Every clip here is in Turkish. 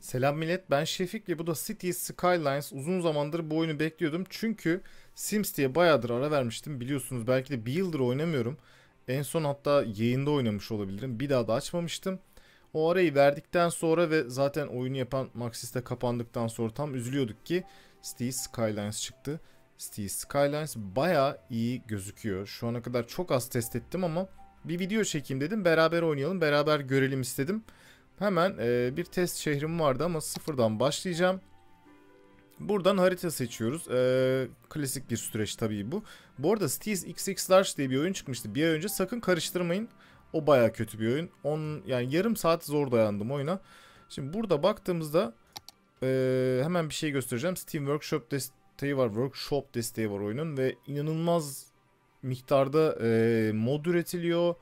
Selam millet ben Şefik ve bu da City Skylines. Uzun zamandır bu oyunu bekliyordum. Çünkü Sims diye bayağıdır ara vermiştim. Biliyorsunuz belki de bir yıldır oynamıyorum. En son hatta yayında oynamış olabilirim. Bir daha da açmamıştım. O arayı verdikten sonra ve zaten oyunu yapan Maxis'te kapandıktan sonra tam üzülüyorduk ki City Skylines çıktı. City Skylines baya iyi gözüküyor. Şu ana kadar çok az test ettim ama bir video çekeyim dedim. Beraber oynayalım, beraber görelim istedim. Hemen e, bir test şehrim vardı ama sıfırdan başlayacağım. Buradan harita seçiyoruz. E, klasik bir süreç tabii bu. Bu arada Steez XX Large diye bir oyun çıkmıştı bir ay önce. Sakın karıştırmayın. O baya kötü bir oyun. On, yani yarım saat zor dayandım oyuna. Şimdi burada baktığımızda e, hemen bir şey göstereceğim. Steam Workshop desteği var. Workshop desteği var oyunun ve inanılmaz miktarda e, mod üretiliyor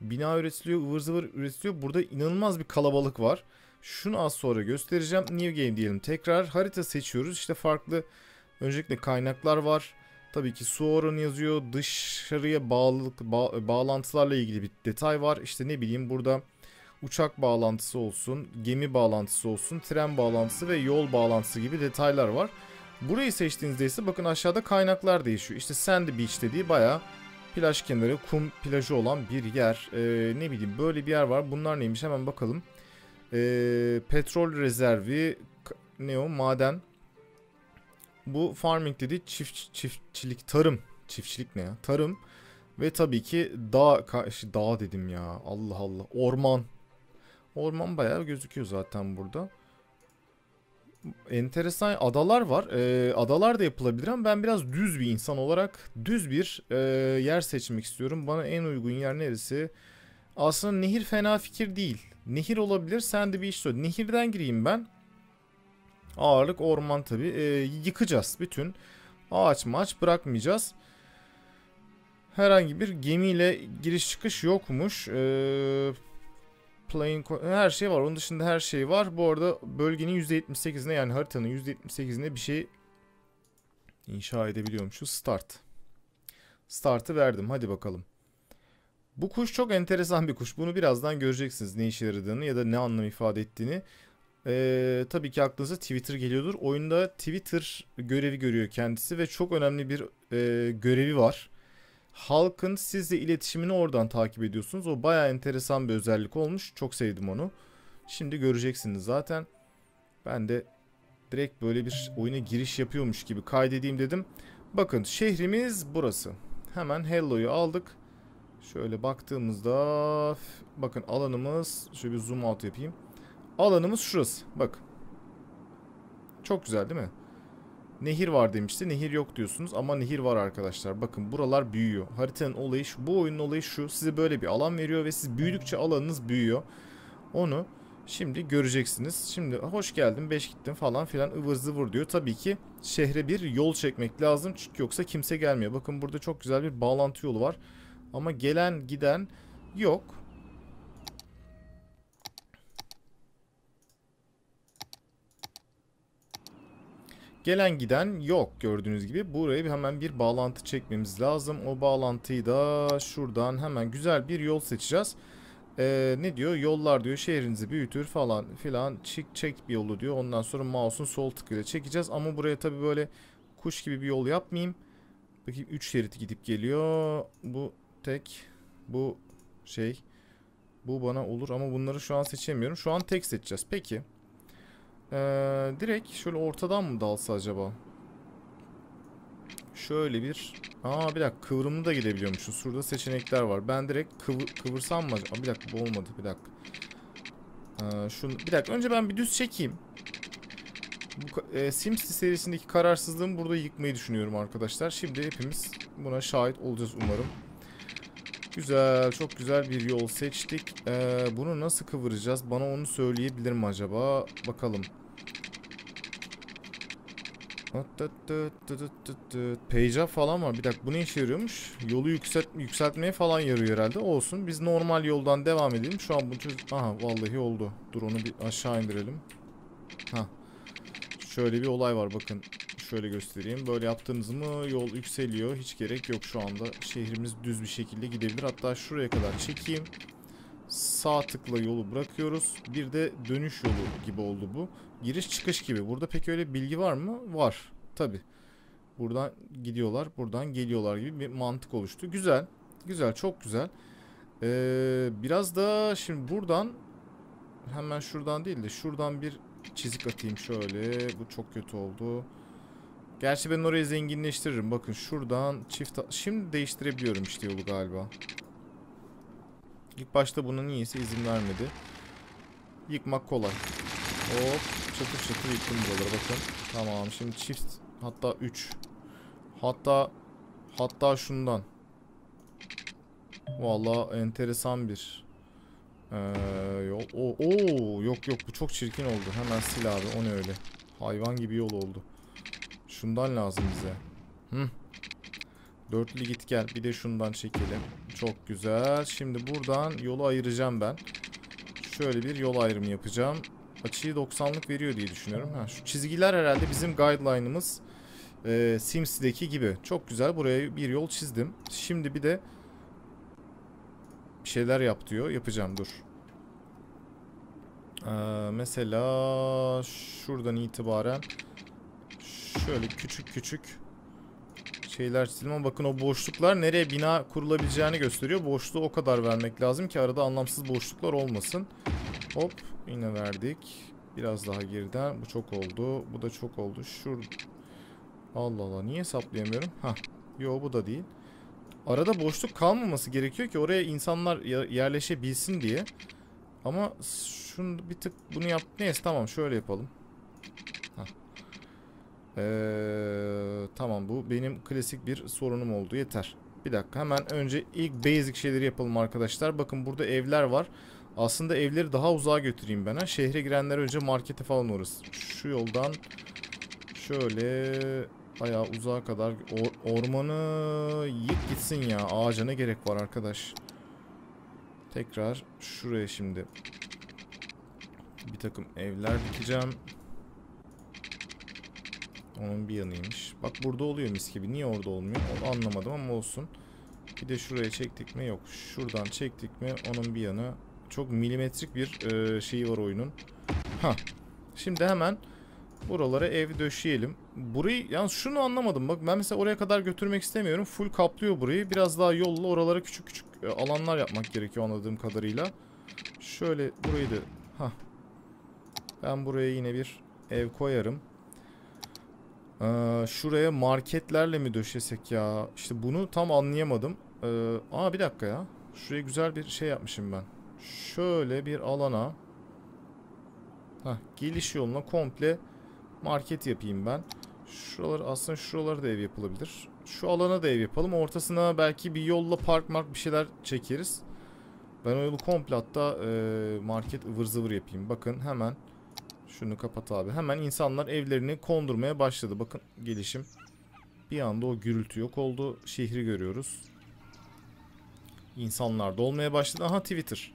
bina üretiliyor, ıvır zıvır üretiliyor. Burada inanılmaz bir kalabalık var. Şunu az sonra göstereceğim. New game diyelim. Tekrar harita seçiyoruz. İşte farklı öncelikle kaynaklar var. Tabii ki su oranı yazıyor. Dışarıya bağlılık, ba bağlantılarla ilgili bir detay var. İşte ne bileyim burada uçak bağlantısı olsun, gemi bağlantısı olsun, tren bağlantısı ve yol bağlantısı gibi detaylar var. Burayı seçtiğinizde ise bakın aşağıda kaynaklar değişiyor. İşte Sandy Beach dediği bayağı plaj kenarı kum plajı olan bir yer. Ee, ne bileyim böyle bir yer var. Bunlar neymiş hemen bakalım. Ee, petrol rezervi ne o maden. Bu farming dedi çift çiftçilik tarım. Çiftçilik ne ya? Tarım ve tabii ki dağ dağ dedim ya. Allah Allah. Orman. Orman bayağı gözüküyor zaten burada enteresan adalar var. Ee, adalar da yapılabilir ama ben biraz düz bir insan olarak düz bir e, yer seçmek istiyorum. Bana en uygun yer neresi? Aslında nehir fena fikir değil. Nehir olabilir. Sen de bir iş söyle. Nehirden gireyim ben. Ağırlık orman tabi. Ee, yıkacağız bütün. Ağaç maç bırakmayacağız. Herhangi bir gemiyle giriş çıkış yokmuş. Ee, Plane her şey var. Onun dışında her şey var. Bu arada bölgenin %78'ine yani haritanın %78'ine bir şey inşa edebiliyormuşuz. Start. Start'ı verdim. Hadi bakalım. Bu kuş çok enteresan bir kuş. Bunu birazdan göreceksiniz ne işe yaradığını ya da ne anlam ifade ettiğini. Ee, tabii ki aklınıza Twitter geliyordur. Oyunda Twitter görevi görüyor kendisi ve çok önemli bir e, görevi var halkın sizle iletişimini oradan takip ediyorsunuz. O baya enteresan bir özellik olmuş. Çok sevdim onu. Şimdi göreceksiniz zaten. Ben de direkt böyle bir oyuna giriş yapıyormuş gibi kaydedeyim dedim. Bakın şehrimiz burası. Hemen Hello'yu aldık. Şöyle baktığımızda bakın alanımız şöyle bir zoom out yapayım. Alanımız şurası. Bak. Çok güzel değil mi? Nehir var demişti. Nehir yok diyorsunuz ama nehir var arkadaşlar. Bakın buralar büyüyor. Haritanın olayı şu. Bu oyunun olayı şu. Size böyle bir alan veriyor ve siz büyüdükçe alanınız büyüyor. Onu şimdi göreceksiniz. Şimdi hoş geldin 5 gittin falan filan ıvır zıvır diyor. Tabii ki şehre bir yol çekmek lazım. Çünkü yoksa kimse gelmiyor. Bakın burada çok güzel bir bağlantı yolu var. Ama gelen giden yok. Gelen giden yok gördüğünüz gibi. Buraya bir hemen bir bağlantı çekmemiz lazım. O bağlantıyı da şuradan hemen güzel bir yol seçeceğiz. Ee, ne diyor? Yollar diyor şehrinizi büyütür falan filan. Çek, çek bir yolu diyor. Ondan sonra mouse'un sol tıkıyla çekeceğiz. Ama buraya tabi böyle kuş gibi bir yol yapmayayım. Bakayım 3 şerit gidip geliyor. Bu tek. Bu şey. Bu bana olur ama bunları şu an seçemiyorum. Şu an tek seçeceğiz. Peki. Ee, direkt şöyle ortadan mı dalsa acaba? Şöyle bir... Aa bir dakika kıvrımlı da gidebiliyormuşuz. Şurada seçenekler var. Ben direkt kıvır, kıvırsam mı acaba? Bir dakika bu olmadı. Bir dakika. Ee, şunu, bir dakika önce ben bir düz çekeyim. Bu, e, Sims serisindeki kararsızlığımı burada yıkmayı düşünüyorum arkadaşlar. Şimdi hepimiz buna şahit olacağız umarım. Güzel, çok güzel bir yol seçtik. Ee, bunu nasıl kıvıracağız? Bana onu söyleyebilir mi acaba? Bakalım. Page falan var. Bir dakika bu ne işe yarıyormuş? Yolu yükselt yükseltmeye falan yarıyor herhalde. Olsun. Biz normal yoldan devam edelim. Şu an bu çocuk... Aha vallahi oldu. Dur onu bir aşağı indirelim. Ha. Şöyle bir olay var bakın. Şöyle göstereyim. Böyle yaptığınız mı yol yükseliyor. Hiç gerek yok şu anda. Şehrimiz düz bir şekilde gidebilir. Hatta şuraya kadar çekeyim. sağ tıkla yolu bırakıyoruz. Bir de dönüş yolu gibi oldu bu. Giriş çıkış gibi. Burada peki öyle bilgi var mı? Var. Tabi. Buradan gidiyorlar. Buradan geliyorlar gibi bir mantık oluştu. Güzel. Güzel. Çok güzel. Ee, biraz da şimdi buradan hemen şuradan değil de şuradan bir çizik atayım şöyle. Bu çok kötü oldu. Gerçi ben orayı zenginleştiririm. Bakın şuradan çift... Şimdi değiştirebiliyorum işte yolu galiba. İlk başta bunun iyisi izin vermedi. Yıkmak kolay. Hop çatır çatır yıktım buraları bakın. Tamam şimdi çift hatta 3. Hatta hatta şundan. Valla enteresan bir ee. Oo, oo, yok yok bu çok çirkin oldu. Hemen sil abi o ne öyle. Hayvan gibi yol oldu. Şundan lazım bize. Hı. Dörtlü git gel. Bir de şundan çekelim. Çok güzel. Şimdi buradan yolu ayıracağım ben. Şöyle bir yol ayrımı yapacağım. Açıyı 90'lık veriyor diye düşünüyorum. Ha, şu çizgiler herhalde bizim guideline'ımız e, Sims'deki gibi. Çok güzel. Buraya bir yol çizdim. Şimdi bir de bir şeyler yap diyor. Yapacağım dur. Ee, mesela şuradan itibaren şöyle küçük küçük şeyler çizdim ama bakın o boşluklar nereye bina kurulabileceğini gösteriyor. Boşluğu o kadar vermek lazım ki arada anlamsız boşluklar olmasın. Hop yine verdik. Biraz daha geriden. Bu çok oldu. Bu da çok oldu. Şur Allah Allah niye hesaplayamıyorum? Ha. Yo bu da değil. Arada boşluk kalmaması gerekiyor ki oraya insanlar yerleşebilsin diye. Ama şunu bir tık bunu yap. Neyse tamam şöyle yapalım. Ee, tamam bu benim klasik bir sorunum oldu yeter. Bir dakika hemen önce ilk basic şeyleri yapalım arkadaşlar. Bakın burada evler var. Aslında evleri daha uzağa götüreyim ben. Ha. Şehre girenler önce markete falan uğrasın. Şu yoldan şöyle bayağı uzağa kadar or ormanı yık gitsin ya. Ağaca ne gerek var arkadaş. Tekrar şuraya şimdi bir takım evler dikeceğim. Onun bir yanıymış. Bak burada oluyor mis gibi. Niye orada olmuyor? Onu anlamadım ama olsun. Bir de şuraya çektik mi? Yok. Şuradan çektik mi? Onun bir yanı. Çok milimetrik bir e, şeyi var oyunun. Ha. Şimdi hemen buralara ev döşeyelim. Burayı yalnız şunu anlamadım. Bak ben mesela oraya kadar götürmek istemiyorum. Full kaplıyor burayı. Biraz daha yolla oralara küçük küçük e, alanlar yapmak gerekiyor anladığım kadarıyla. Şöyle burayı da ha. Ben buraya yine bir ev koyarım. Ee, şuraya marketlerle mi döşesek ya? İşte bunu tam anlayamadım. Ee, aa bir dakika ya. Şuraya güzel bir şey yapmışım ben. Şöyle bir alana. Heh, geliş yoluna komple market yapayım ben. Şuralar aslında şuraları da ev yapılabilir. Şu alana da ev yapalım. Ortasına belki bir yolla park mark bir şeyler çekeriz. Ben o yolu komple hatta e, market ıvır zıvır yapayım. Bakın hemen şunu kapat abi. Hemen insanlar evlerini kondurmaya başladı. Bakın gelişim. Bir anda o gürültü yok oldu. Şehri görüyoruz. İnsanlar da olmaya başladı. Aha Twitter.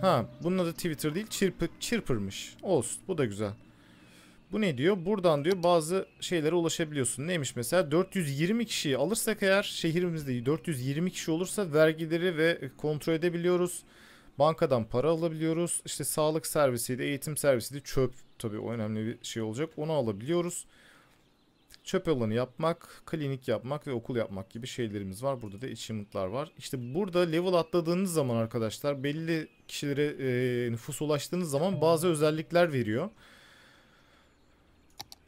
Ha bunun adı Twitter değil çırpı, çırpırmış. Olsun bu da güzel. Bu ne diyor? Buradan diyor bazı şeylere ulaşabiliyorsun. Neymiş mesela? 420 kişiyi alırsak eğer şehrimizde 420 kişi olursa vergileri ve kontrol edebiliyoruz. Bankadan para alabiliyoruz. İşte sağlık servisiydi, eğitim servisiydi, çöp tabii o önemli bir şey olacak. Onu alabiliyoruz. Çöp alanı yapmak, klinik yapmak ve okul yapmak gibi şeylerimiz var. Burada da achievement'lar var. İşte burada level atladığınız zaman arkadaşlar belli kişilere e, nüfus ulaştığınız zaman bazı özellikler veriyor.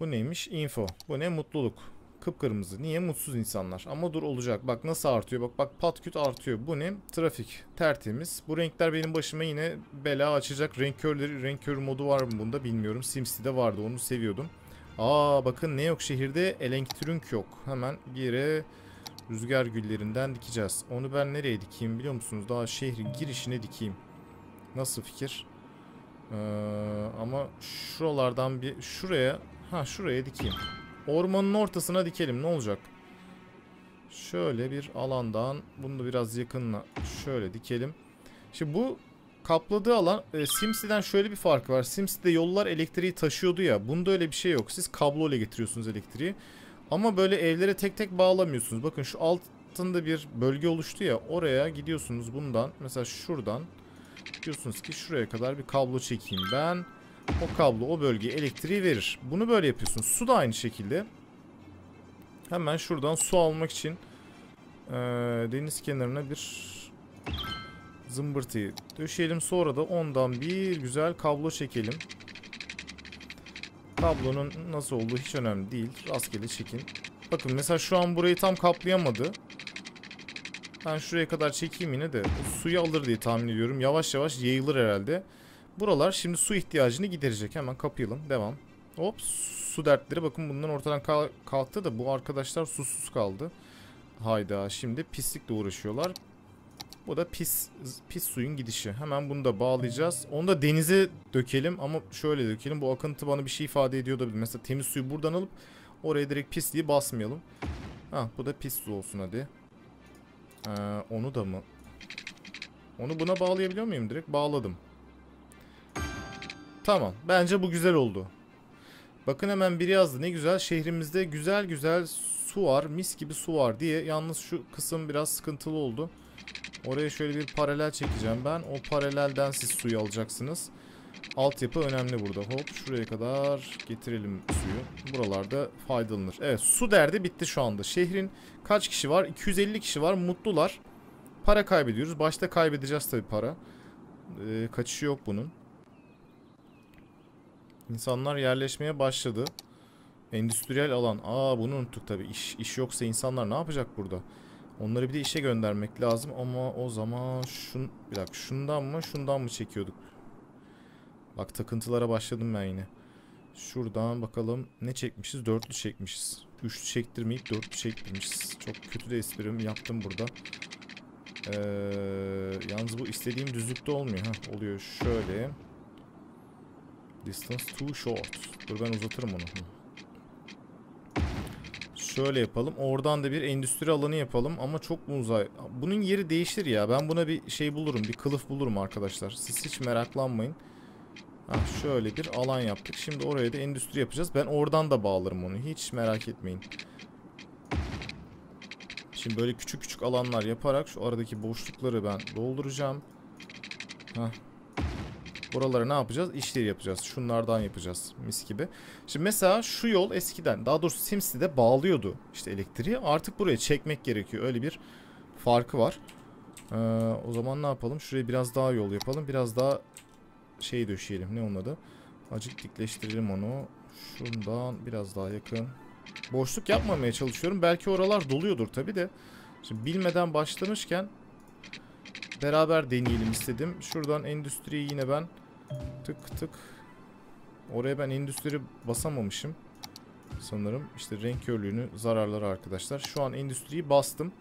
Bu neymiş? Info. Bu ne? Mutluluk. Kıpkırmızı. Niye? Mutsuz insanlar. Ama dur olacak. Bak nasıl artıyor. Bak bak patküt artıyor. Bu ne? Trafik. Tertemiz. Bu renkler benim başıma yine bela açacak. Renk körleri, renk kör modu var mı bunda bilmiyorum. SimCity'de vardı. Onu seviyordum. Aa bakın ne yok şehirde? Elektrünk yok. Hemen yere rüzgar güllerinden dikeceğiz. Onu ben nereye dikeyim biliyor musunuz? Daha şehrin girişine dikeyim. Nasıl fikir? Ee, ama şuralardan bir şuraya ha şuraya dikeyim. Ormanın ortasına dikelim ne olacak? Şöyle bir alandan bunu da biraz yakınla şöyle dikelim. Şimdi bu kapladığı alan e, SimCity'den şöyle bir fark var. SimCity'de yollar elektriği taşıyordu ya. Bunda öyle bir şey yok. Siz kablo ile getiriyorsunuz elektriği. Ama böyle evlere tek tek bağlamıyorsunuz. Bakın şu altında bir bölge oluştu ya. Oraya gidiyorsunuz bundan. Mesela şuradan. Diyorsunuz ki şuraya kadar bir kablo çekeyim ben. O kablo o bölgeye elektriği verir. Bunu böyle yapıyorsunuz. Su da aynı şekilde. Hemen şuradan su almak için e, deniz kenarına bir zımbırtıyı döşeyelim. Sonra da ondan bir güzel kablo çekelim. Kablonun nasıl olduğu hiç önemli değil. Rastgele çekin. Bakın mesela şu an burayı tam kaplayamadı. Ben şuraya kadar çekeyim yine de suyu alır diye tahmin ediyorum. Yavaş yavaş yayılır herhalde. Buralar şimdi su ihtiyacını giderecek. Hemen kapayalım. Devam. Hop su dertleri. Bakın bundan ortadan kalktı da bu arkadaşlar susuz kaldı. Hayda şimdi pislikle uğraşıyorlar. Bu da pis pis suyun gidişi. Hemen bunu da bağlayacağız. Onu da denize dökelim ama şöyle dökelim. Bu akıntı bana bir şey ifade ediyor da mesela temiz suyu buradan alıp oraya direkt pisliği basmayalım. Ha bu da pis su olsun hadi. Ee, onu da mı? Onu buna bağlayabiliyor muyum direkt? Bağladım. Tamam. Bence bu güzel oldu. Bakın hemen biri yazdı. Ne güzel. Şehrimizde güzel güzel su var. Mis gibi su var diye. Yalnız şu kısım biraz sıkıntılı oldu. Oraya şöyle bir paralel çekeceğim ben. O paralelden siz suyu alacaksınız. Altyapı önemli burada. Hop şuraya kadar getirelim suyu. Buralarda faydalanır. Evet su derdi bitti şu anda. Şehrin kaç kişi var? 250 kişi var. Mutlular. Para kaybediyoruz. Başta kaybedeceğiz tabii para. Ee, kaçışı yok bunun. İnsanlar yerleşmeye başladı. Endüstriyel alan. Aa bunu unuttuk tabii. İş, iş yoksa insanlar ne yapacak burada? Onları bir de işe göndermek lazım ama o zaman şun bir dakika şundan mı şundan mı çekiyorduk? Bak takıntılara başladım ben yine. Şuradan bakalım ne çekmişiz? Dörtlü çekmişiz. Üçlü çektirmeyip dörtlü çektirmişiz. Çok kötü de esprimi yaptım burada. Ee, yalnız bu istediğim düzlükte olmuyor. Heh, oluyor şöyle. Distance too short. Dur ben uzatırım onu. Şöyle yapalım. Oradan da bir endüstri alanı yapalım ama çok mu uzay? Bunun yeri değişir ya. Ben buna bir şey bulurum. Bir kılıf bulurum arkadaşlar. Siz hiç meraklanmayın. Heh, şöyle bir alan yaptık. Şimdi oraya da endüstri yapacağız. Ben oradan da bağlarım onu. Hiç merak etmeyin. Şimdi böyle küçük küçük alanlar yaparak şu aradaki boşlukları ben dolduracağım. Heh. Buraları ne yapacağız? İşleri yapacağız. Şunlardan yapacağız. Mis gibi. Şimdi mesela şu yol eskiden daha doğrusu SimCity'de bağlıyordu işte elektriği. Artık buraya çekmek gerekiyor. Öyle bir farkı var. Ee, o zaman ne yapalım? Şuraya biraz daha yol yapalım. Biraz daha şey döşeyelim. Ne onun adı? Acık dikleştirelim onu. Şundan biraz daha yakın. Boşluk yapmamaya çalışıyorum. Belki oralar doluyordur tabi de. Şimdi bilmeden başlamışken beraber deneyelim istedim. Şuradan endüstriyi yine ben tık tık oraya ben endüstri basamamışım. Sanırım işte renk körlüğünü zararları arkadaşlar. Şu an endüstriyi bastım.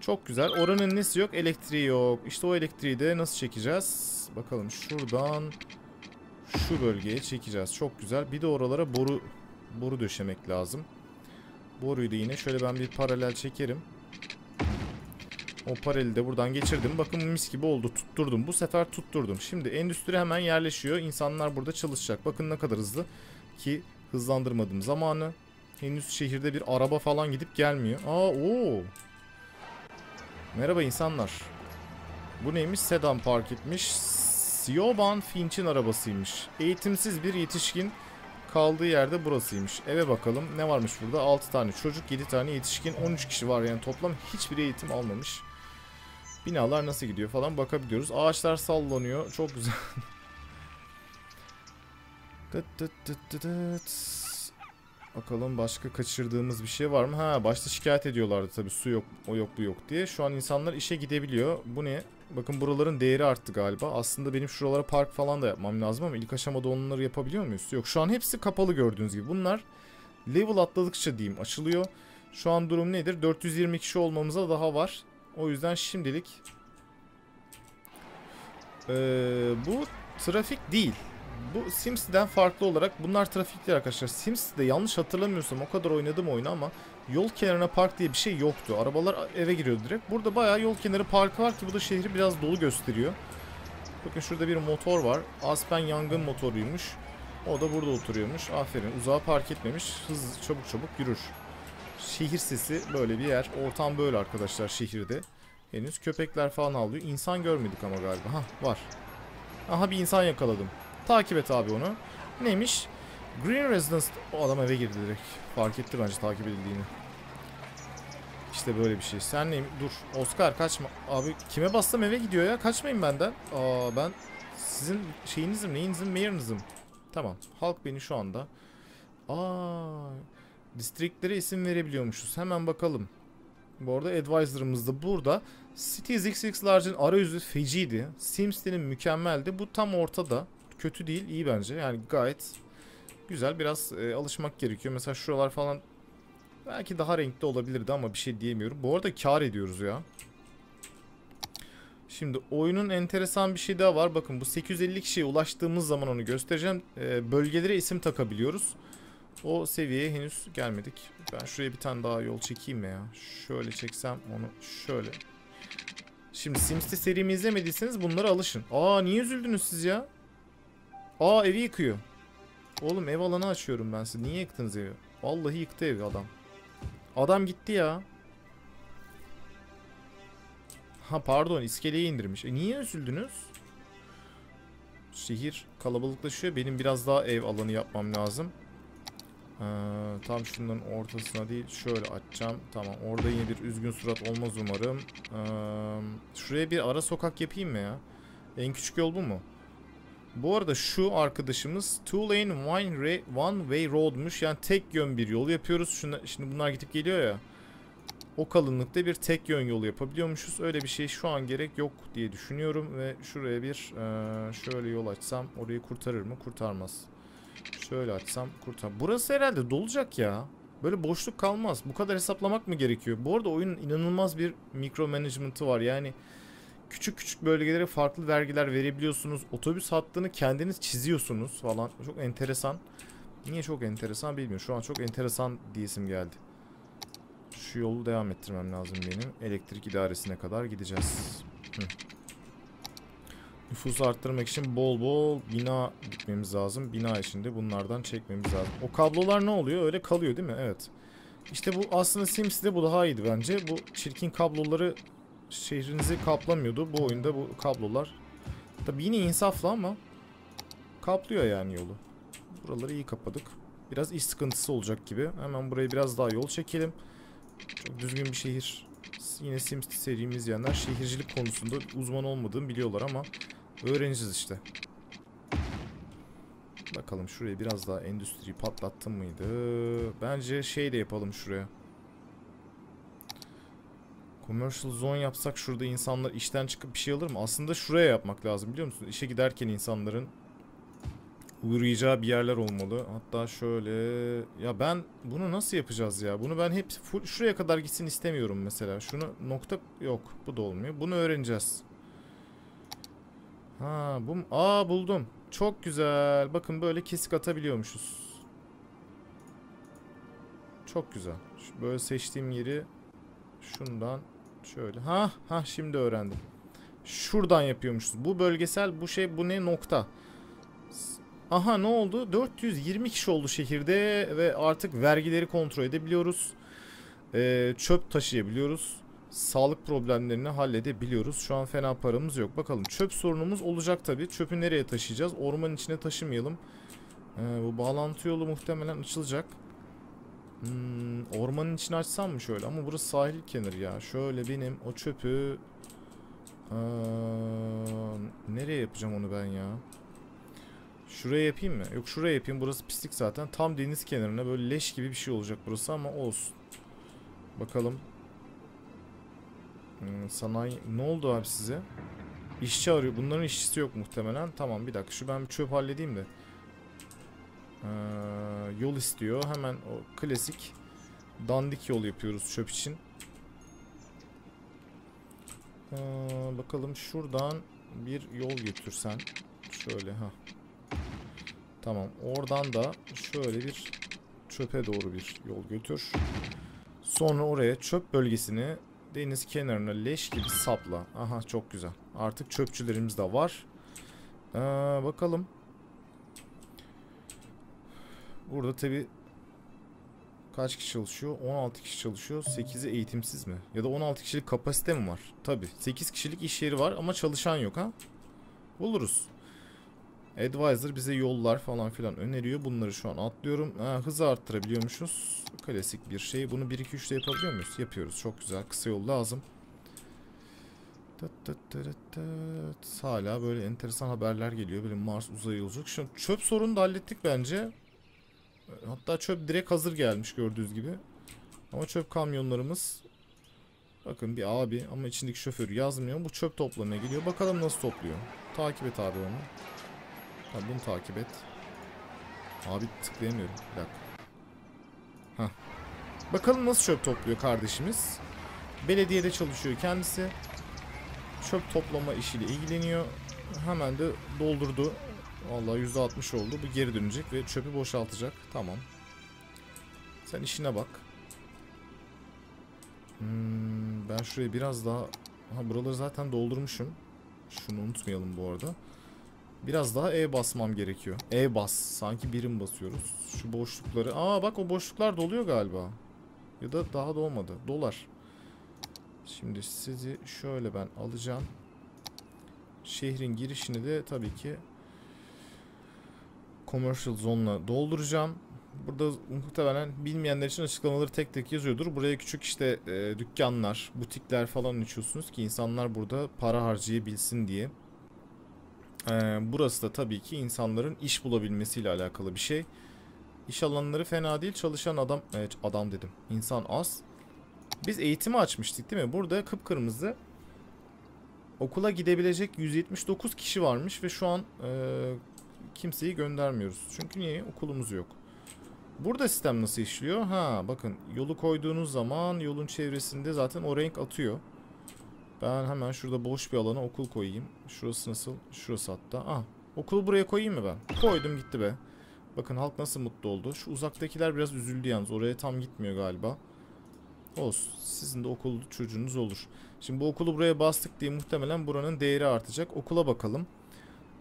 Çok güzel. Oranın nesi yok? Elektriği yok. İşte o elektriği de nasıl çekeceğiz? Bakalım şuradan şu bölgeye çekeceğiz. Çok güzel. Bir de oralara boru boru döşemek lazım. Boruyu da yine şöyle ben bir paralel çekerim. O paraleli de buradan geçirdim. Bakın mis gibi oldu. Tutturdum. Bu sefer tutturdum. Şimdi endüstri hemen yerleşiyor. İnsanlar burada çalışacak. Bakın ne kadar hızlı. Ki hızlandırmadım zamanı. Henüz şehirde bir araba falan gidip gelmiyor. Aa o. Merhaba insanlar. Bu neymiş? Sedan park etmiş. Siobhan Finch'in arabasıymış. Eğitimsiz bir yetişkin kaldığı yerde burasıymış. Eve bakalım. Ne varmış burada? 6 tane çocuk, 7 tane yetişkin, 13 kişi var yani toplam hiçbir eğitim almamış. Binalar nasıl gidiyor falan bakabiliyoruz. Ağaçlar sallanıyor. Çok güzel. dıt dıt dıt dıt dıt. Bakalım başka kaçırdığımız bir şey var mı? Ha başta şikayet ediyorlardı tabii su yok o yok bu yok diye. Şu an insanlar işe gidebiliyor. Bu ne? Bakın buraların değeri arttı galiba. Aslında benim şuralara park falan da yapmam lazım ama ilk aşamada onları yapabiliyor muyuz? Yok şu an hepsi kapalı gördüğünüz gibi. Bunlar level atladıkça diyeyim açılıyor. Şu an durum nedir? 420 kişi olmamıza daha var. O yüzden şimdilik ee, bu trafik değil. Bu SimCity'den farklı olarak bunlar trafikler arkadaşlar. SimCity'de yanlış hatırlamıyorsam o kadar oynadım oyunu ama yol kenarına park diye bir şey yoktu. Arabalar eve giriyordu direkt. Burada bayağı yol kenarı parkı var ki bu da şehri biraz dolu gösteriyor. Bakın şurada bir motor var. Aspen yangın motoruymuş. O da burada oturuyormuş. Aferin. Uzağa park etmemiş. Hızlı çabuk çabuk yürür. Şehir sesi böyle bir yer. Ortam böyle arkadaşlar şehirde. Henüz köpekler falan avlıyor. İnsan görmedik ama galiba. Hah var. Aha bir insan yakaladım. Takip et abi onu. Neymiş? Green Residence... O adam eve girdi direkt. Fark etti bence takip edildiğini. İşte böyle bir şey. Sen neyim? Dur. Oscar kaçma. Abi kime bassam eve gidiyor ya. Kaçmayın benden. Aa ben sizin şeyinizim, neyinizim, mayor'ınızım. Tamam. Halk beni şu anda. Aa distriktlere isim verebiliyormuşuz. Hemen bakalım. Bu arada advisor'ımız da burada. Cities XX Large'ın arayüzü feciydi. SimCity'nin mükemmeldi. Bu tam ortada. Kötü değil, iyi bence. Yani gayet güzel. Biraz e, alışmak gerekiyor. Mesela şuralar falan belki daha renkli olabilirdi ama bir şey diyemiyorum. Bu arada kar ediyoruz ya. Şimdi oyunun enteresan bir şey daha var. Bakın bu 850 kişiye ulaştığımız zaman onu göstereceğim. E, bölgelere isim takabiliyoruz. O seviyeye henüz gelmedik. Ben şuraya bir tane daha yol çekeyim mi ya? Şöyle çeksem onu şöyle. Şimdi Sims'te serimi izlemediyseniz bunlara alışın. Aa niye üzüldünüz siz ya? Aa evi yıkıyor. Oğlum ev alanı açıyorum ben size. Niye yıktınız evi? Vallahi yıktı evi adam. Adam gitti ya. Ha pardon iskeleyi indirmiş. E niye üzüldünüz? Şehir kalabalıklaşıyor. Benim biraz daha ev alanı yapmam lazım. Ee, tam şunların ortasına değil şöyle açacağım. Tamam orada yine bir üzgün surat olmaz umarım. Ee, şuraya bir ara sokak yapayım mı ya? En küçük yol bu mu? Bu arada şu arkadaşımız two lane one, one way road'muş. Yani tek yön bir yol yapıyoruz. Şuna, şimdi bunlar gidip geliyor ya. O kalınlıkta bir tek yön yolu yapabiliyormuşuz. Öyle bir şey şu an gerek yok diye düşünüyorum. Ve şuraya bir e, şöyle yol açsam orayı kurtarır mı? Kurtarmaz. Şöyle açsam kurtar. Burası herhalde dolacak ya. Böyle boşluk kalmaz. Bu kadar hesaplamak mı gerekiyor? Bu arada oyunun inanılmaz bir mikro management'ı var. Yani küçük küçük bölgelere farklı vergiler verebiliyorsunuz. Otobüs hattını kendiniz çiziyorsunuz falan. Çok enteresan. Niye çok enteresan bilmiyorum. Şu an çok enteresan diyesim geldi. Şu yolu devam ettirmem lazım benim. Elektrik idaresine kadar gideceğiz. Hı. Nüfusu arttırmak için bol bol bina gitmemiz lazım. Bina içinde bunlardan çekmemiz lazım. O kablolar ne oluyor? Öyle kalıyor değil mi? Evet. İşte bu aslında Sims'de bu daha iyiydi bence. Bu çirkin kabloları şehrinizi kaplamıyordu. Bu oyunda bu kablolar. Tabi yine insaflı ama kaplıyor yani yolu. Buraları iyi kapadık. Biraz iş sıkıntısı olacak gibi. Hemen buraya biraz daha yol çekelim. Çok düzgün bir şehir. Yine Sims serimi izleyenler şehircilik konusunda uzman olmadığımı biliyorlar ama öğreneceğiz işte. Bakalım şuraya biraz daha endüstriyi patlattım mıydı? Bence şey de yapalım şuraya. Commercial zone yapsak şurada insanlar işten çıkıp bir şey alır mı? Aslında şuraya yapmak lazım biliyor musun? İşe giderken insanların uğrayacağı bir yerler olmalı. Hatta şöyle ya ben bunu nasıl yapacağız ya? Bunu ben hep full şuraya kadar gitsin istemiyorum mesela. Şunu nokta yok. Bu da olmuyor. Bunu öğreneceğiz. Ha bu aa buldum. Çok güzel. Bakın böyle kesik atabiliyormuşuz. Çok güzel. Böyle seçtiğim yeri şundan şöyle. Ha ha şimdi öğrendim. Şuradan yapıyormuşuz. Bu bölgesel bu şey bu ne nokta. Aha ne oldu? 420 kişi oldu şehirde ve artık vergileri kontrol edebiliyoruz. Ee, çöp taşıyabiliyoruz. Sağlık problemlerini halledebiliyoruz. Şu an fena paramız yok. Bakalım çöp sorunumuz olacak tabi. Çöpü nereye taşıyacağız? Ormanın içine taşımayalım. Ee, bu bağlantı yolu muhtemelen açılacak. Hmm, ormanın içine açsam mı şöyle? Ama burası sahil kenarı ya. Şöyle benim o çöpü... Ee, nereye yapacağım onu ben ya? Şuraya yapayım mı? Yok şuraya yapayım. Burası pislik zaten. Tam deniz kenarına böyle leş gibi bir şey olacak burası ama olsun. Bakalım. Hmm, sanayi... Ne oldu abi size? İşçi arıyor. Bunların işçisi yok muhtemelen. Tamam bir dakika. Şu ben bir çöp halledeyim de. Ee, yol istiyor. Hemen o klasik dandik yol yapıyoruz çöp için. Ee, bakalım şuradan bir yol götürsen. Şöyle ha. Tamam. Oradan da şöyle bir çöpe doğru bir yol götür. Sonra oraya çöp bölgesini deniz kenarına leş gibi sapla. Aha çok güzel. Artık çöpçülerimiz de var. Ee, bakalım. Burada tabi Kaç kişi çalışıyor? 16 kişi çalışıyor. 8'i eğitimsiz mi? Ya da 16 kişilik kapasite mi var? Tabi. 8 kişilik iş yeri var ama çalışan yok ha. Buluruz. Advisor bize yollar falan filan öneriyor. Bunları şu an atlıyorum. Ha, hızı arttırabiliyormuşuz. Klasik bir şey. Bunu 1-2-3'te yapabiliyor muyuz? Yapıyoruz. Çok güzel. Kısa yol lazım. Tıt tıt tıt tıt. Hala böyle enteresan haberler geliyor. Böyle Mars uzay yolculuk. Şu çöp sorunu da hallettik bence. Hatta çöp direkt hazır gelmiş gördüğünüz gibi. Ama çöp kamyonlarımız Bakın bir abi ama içindeki şoför yazmıyor. Bu çöp toplamaya gidiyor. Bakalım nasıl topluyor. Takip et abi onu. Ha, bunu takip et. Abi tıklayamıyorum. Bir dakika. Hah. Bakalım nasıl çöp topluyor kardeşimiz. Belediyede çalışıyor kendisi. Çöp toplama işiyle ilgileniyor. Hemen de doldurdu. Vallahi %60 oldu. Bu geri dönecek ve çöpü boşaltacak. Tamam. Sen işine bak. Hmm, ben şuraya biraz daha... Ha buraları zaten doldurmuşum. Şunu unutmayalım bu arada. Biraz daha E basmam gerekiyor. E bas. Sanki birim basıyoruz. Şu boşlukları. Aa bak o boşluklar doluyor galiba. Ya da daha da olmadı. Dolar. Şimdi sizi şöyle ben alacağım. Şehrin girişini de tabii ki commercial zone'la dolduracağım. Burada muhtemelen bilmeyenler için açıklamaları tek tek yazıyordur. Buraya küçük işte e, dükkanlar, butikler falan açıyorsunuz ki insanlar burada para harcayabilsin diye. E, burası da tabii ki insanların iş bulabilmesiyle alakalı bir şey. İş alanları fena değil. Çalışan adam, evet adam dedim. İnsan az. Biz eğitimi açmıştık değil mi? Burada kıpkırmızı okula gidebilecek 179 kişi varmış ve şu an e, kimseyi göndermiyoruz. Çünkü niye? Okulumuz yok. Burada sistem nasıl işliyor? Ha bakın yolu koyduğunuz zaman yolun çevresinde zaten o renk atıyor. Ben hemen şurada boş bir alana okul koyayım. Şurası nasıl? Şurası hatta. Ah okulu buraya koyayım mı ben? Koydum gitti be. Bakın halk nasıl mutlu oldu. Şu uzaktakiler biraz üzüldü yalnız. Oraya tam gitmiyor galiba. Olsun. Sizin de okul çocuğunuz olur. Şimdi bu okulu buraya bastık diye muhtemelen buranın değeri artacak. Okula bakalım.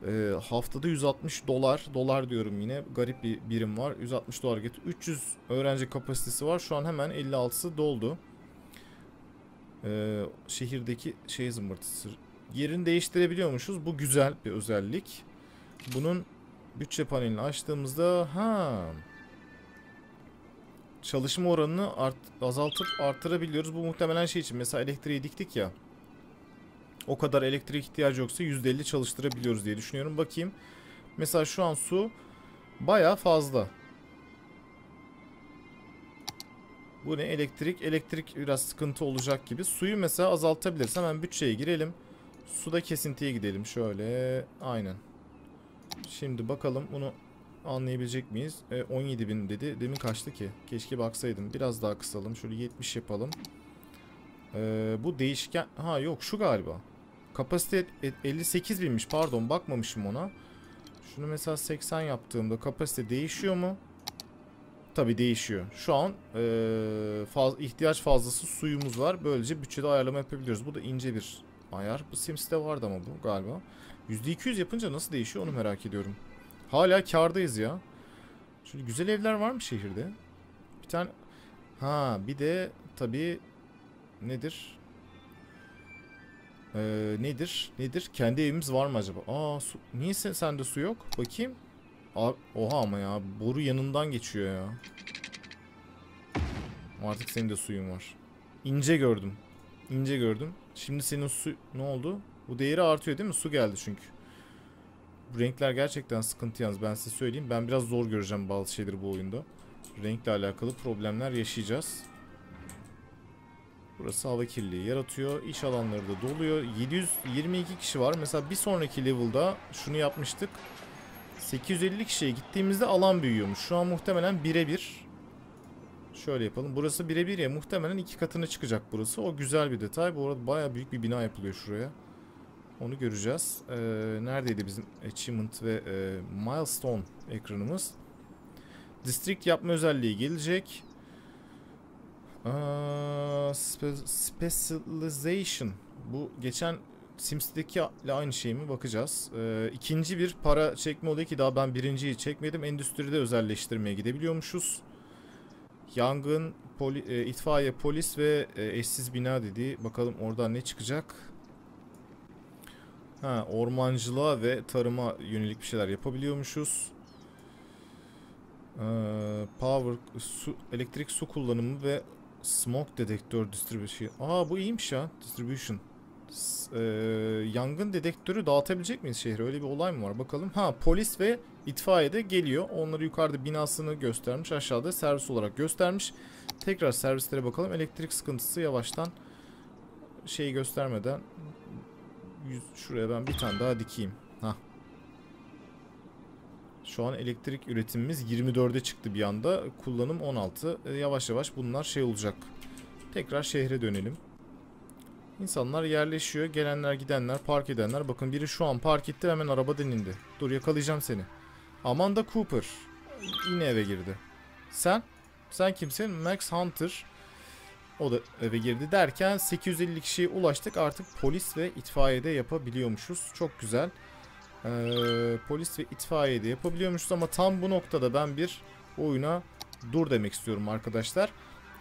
Ee, haftada 160 dolar. Dolar diyorum yine. Garip bir birim var. 160 dolar getir. 300 öğrenci kapasitesi var. Şu an hemen 56'sı doldu. Ee, şehirdeki şey zımbırtısı. Yerini değiştirebiliyormuşuz. Bu güzel bir özellik. Bunun bütçe panelini açtığımızda ha çalışma oranını art, azaltıp arttırabiliyoruz. Bu muhtemelen şey için mesela elektriği diktik ya. O kadar elektrik ihtiyacı yoksa %50 çalıştırabiliyoruz diye düşünüyorum. Bakayım. Mesela şu an su baya fazla. Bu ne? Elektrik. Elektrik biraz sıkıntı olacak gibi. Suyu mesela azaltabiliriz. Hemen bütçeye girelim. Suda kesintiye gidelim. Şöyle. Aynen. Şimdi bakalım bunu anlayabilecek miyiz? E, 17 bin dedi. Demin kaçtı ki? Keşke baksaydım. Biraz daha kısalım. Şöyle 70 yapalım. E, bu değişken... Ha yok şu galiba. Kapasite 58 binmiş. Pardon bakmamışım ona. Şunu mesela 80 yaptığımda kapasite değişiyor mu? Tabi değişiyor. Şu an e, faz, ihtiyaç fazlası suyumuz var. Böylece bütçede ayarlama yapabiliyoruz. Bu da ince bir ayar. Bu Sims'te vardı ama bu galiba. %200 yapınca nasıl değişiyor onu merak ediyorum. Hala kardayız ya. Şöyle güzel evler var mı şehirde? Bir tane... Ha bir de tabi nedir? Ee, nedir? Nedir? Kendi evimiz var mı acaba? Aa su... niye sen, sende su yok? Bakayım. Oha ama ya boru yanından geçiyor ya. Artık senin de suyun var. İnce gördüm. İnce gördüm. Şimdi senin su ne oldu? Bu değeri artıyor değil mi? Su geldi çünkü. Bu renkler gerçekten sıkıntı yalnız ben size söyleyeyim. Ben biraz zor göreceğim bazı şeyleri bu oyunda. Renkle alakalı problemler yaşayacağız. Burası hava kirliliği yaratıyor. İş alanları da doluyor. 722 kişi var. Mesela bir sonraki level'da şunu yapmıştık. 850 kişiye gittiğimizde alan büyüyormuş. Şu an muhtemelen birebir. Şöyle yapalım. Burası birebir ya. Muhtemelen iki katına çıkacak burası. O güzel bir detay. Bu arada baya büyük bir bina yapılıyor şuraya. Onu göreceğiz. Ee, neredeydi bizim achievement ve e, milestone ekranımız? District yapma özelliği gelecek. Aa, spe specialization. Bu geçen Sims'deki ile aynı şey mi bakacağız. Ee, ikinci bir para çekme oluyor ki daha ben birinciyi çekmedim. Endüstride özelleştirmeye gidebiliyormuşuz. Yangın, poli- e, itfaiye, polis ve e, eşsiz bina dedi. Bakalım oradan ne çıkacak? Ha, ormancılığa ve tarıma yönelik bir şeyler yapabiliyormuşuz. Ee, power, su, elektrik su kullanımı ve smoke dedektör distribution. Aa bu iyiymiş ya. Distribution. Ee, yangın dedektörü dağıtabilecek miyiz şehre? Öyle bir olay mı var? Bakalım. Ha polis ve itfaiye de geliyor. Onları yukarıda binasını göstermiş. Aşağıda servis olarak göstermiş. Tekrar servislere bakalım. Elektrik sıkıntısı yavaştan şeyi göstermeden şuraya ben bir tane daha dikeyim. Ha. Şu an elektrik üretimimiz 24'e çıktı bir anda. Kullanım 16. E, yavaş yavaş bunlar şey olacak. Tekrar şehre dönelim. İnsanlar yerleşiyor. Gelenler gidenler park edenler. Bakın biri şu an park etti hemen arabadan indi. Dur yakalayacağım seni. Amanda Cooper. Yine eve girdi. Sen? Sen kimsin? Max Hunter. O da eve girdi derken 850 kişiye ulaştık. Artık polis ve itfaiyede yapabiliyormuşuz. Çok güzel. Ee, polis ve itfaiyede yapabiliyormuşuz ama tam bu noktada ben bir oyuna dur demek istiyorum arkadaşlar.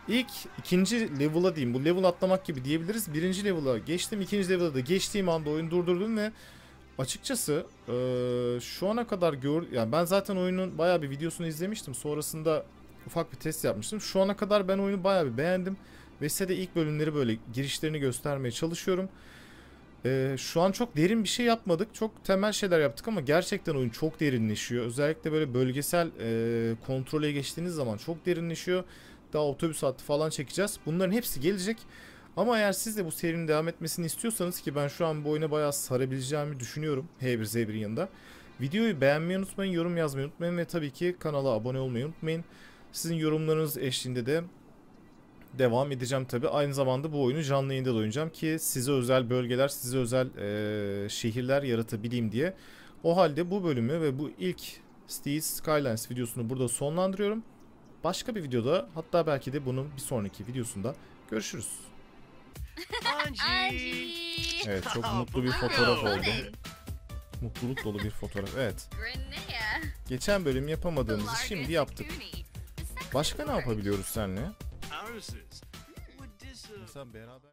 İlk ikinci level'a diyeyim. Bu level atlamak gibi diyebiliriz. Birinci level'a geçtim. ikinci level'a da geçtiğim anda oyunu durdurdum ve açıkçası eee, şu ana kadar gör yani ben zaten oyunun bayağı bir videosunu izlemiştim. Sonrasında ufak bir test yapmıştım. Şu ana kadar ben oyunu bayağı bir beğendim. Ve size de ilk bölümleri böyle girişlerini göstermeye çalışıyorum. Eee, şu an çok derin bir şey yapmadık. Çok temel şeyler yaptık ama gerçekten oyun çok derinleşiyor. Özellikle böyle bölgesel eee, kontrole geçtiğiniz zaman çok derinleşiyor. Daha otobüs hattı falan çekeceğiz. Bunların hepsi gelecek. Ama eğer siz de bu serinin devam etmesini istiyorsanız ki ben şu an bu oyuna bayağı sarabileceğimi düşünüyorum H1Z1'in yanında. Videoyu beğenmeyi unutmayın, yorum yazmayı unutmayın ve tabii ki kanala abone olmayı unutmayın. Sizin yorumlarınız eşliğinde de devam edeceğim tabii. Aynı zamanda bu oyunu canlı yayında da oynayacağım ki size özel bölgeler, size özel eee, şehirler yaratabileyim diye. O halde bu bölümü ve bu ilk Cities Skylines videosunu burada sonlandırıyorum. Başka bir videoda hatta belki de bunun bir sonraki videosunda görüşürüz. Angie. Evet çok mutlu bir fotoğraf oldu. Mutluluk dolu bir fotoğraf. Evet. Geçen bölüm yapamadığımızı şimdi yaptık. Başka ne yapabiliyoruz this, uh, Mesela beraber